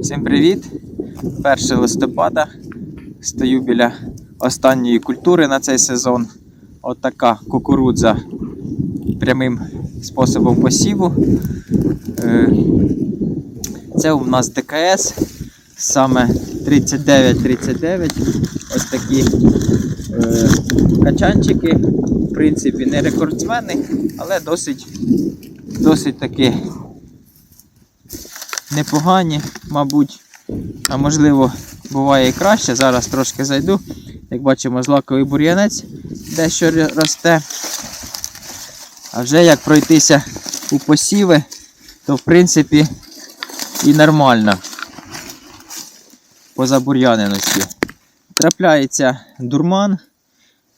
Всім привіт! 1 листопада. Стою біля останньої культури на цей сезон. Отака кукурудза прямим способом посіву. Е, Це у нас ДКС, саме 39-39. Ось такі е, качанчики. В принципі, не рекордсмени, але досить, досить таки непогані, мабуть. А можливо, буває і краще. Зараз трошки зайду. Як бачимо, злаковий бур'янець дещо росте. А вже як пройтися у посіви, то в принципі і нормально. По забур'яненості. Трапляється дурман.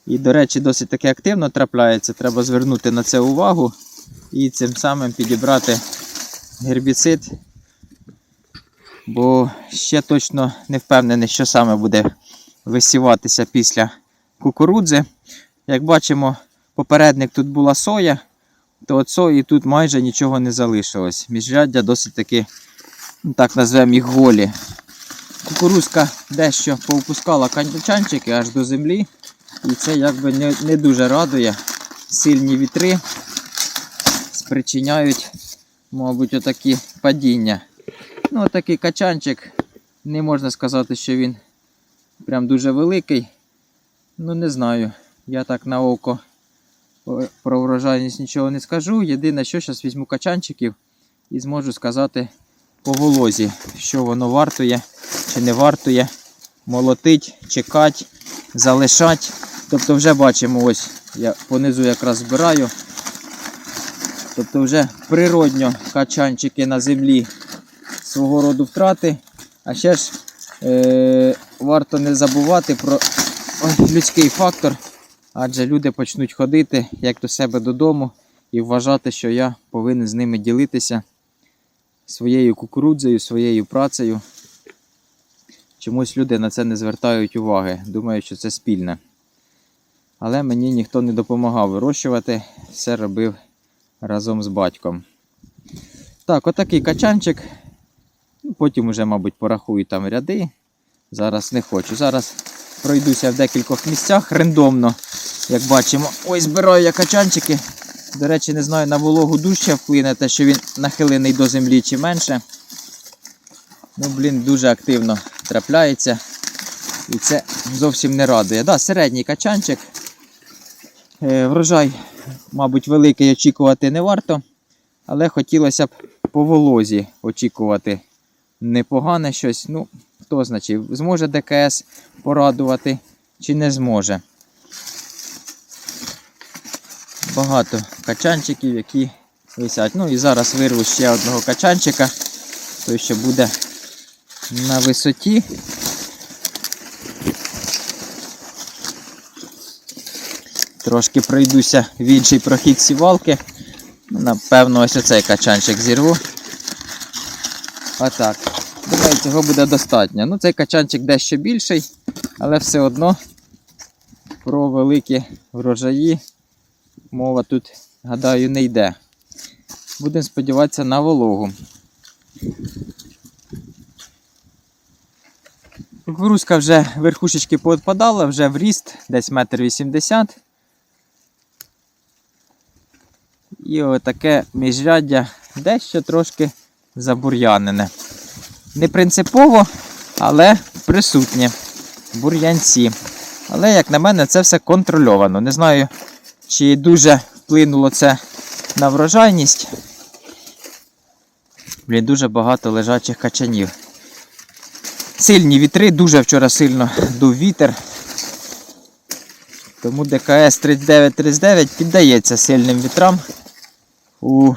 І, до речі, досить таки активно трапляється. Треба звернути на це увагу і цим самим підібрати гербіцид бо ще точно не впевнений, що саме буде висіватися після кукурудзи. Як бачимо, попередник тут була соя, то от сої тут майже нічого не залишилось. Міжряддя досить таки, ну, так назвемо їх голі. Кукурузка дещо повпускала канчанчики аж до землі. І це якби не, не дуже радує. Сильні вітри спричиняють, мабуть, отакі падіння. Ну, такий качанчик. Не можна сказати, що він прям дуже великий. Ну, не знаю. Я так на око про врожайність нічого не скажу. Єдине, що зараз візьму качанчиків і зможу сказати по волозі, що воно вартує чи не вартує. Молотить, чекать, залишать. Тобто вже бачимо, ось я понизу якраз збираю. Тобто вже природньо качанчики на землі свого роду втрати. А ще ж е, варто не забувати про людський фактор, адже люди почнуть ходити як до себе додому і вважати, що я повинен з ними ділитися своєю кукурудзою, своєю працею. Чомусь люди на це не звертають уваги. Думаю, що це спільне. Але мені ніхто не допомагав вирощувати, все робив разом з батьком. Так, отакий качанчик. Потім уже, мабуть, порахую там ряди. Зараз не хочу. Зараз пройдуся в декількох місцях рандомно. Як бачимо, ось збираю я качанчики. До речі, не знаю, на вологу дужче вплине те, що він нахилений до землі чи менше. Ну, блін, дуже активно трапляється. І це зовсім не радує. Да, середній качанчик. Е, врожай, мабуть, великий очікувати не варто. Але хотілося б по волозі очікувати непогане щось. Ну, хто значить, зможе ДКС порадувати чи не зможе. Багато качанчиків, які висять. Ну і зараз вирву ще одного качанчика, той що буде на висоті. Трошки пройдуся в інший прохід сівалки. Напевно, ось оцей качанчик зірву. Отак. Думаю, цього буде достатньо. Ну, цей качанчик дещо більший, але все одно про великі врожаї мова тут, гадаю, не йде. Будемо сподіватися на вологу. Кукурузка вже верхушечки поотпадала, вже в ріст, десь метр вісімдесят. І отаке міжряддя дещо трошки забур'янене. Не принципово, але присутнє. Бур'янці. Але, як на мене, це все контрольовано. Не знаю, чи дуже вплинуло це на врожайність. Блін, дуже багато лежачих качанів. Сильні вітри, дуже вчора сильно дув вітер. Тому ДКС 3939 піддається сильним вітрам у,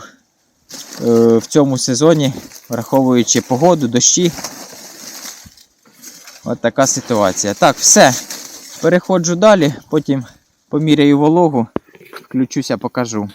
в цьому сезоні, враховуючи погоду, дощі. От така ситуація. Так, все. Переходжу далі, потім поміряю вологу, включуся, покажу.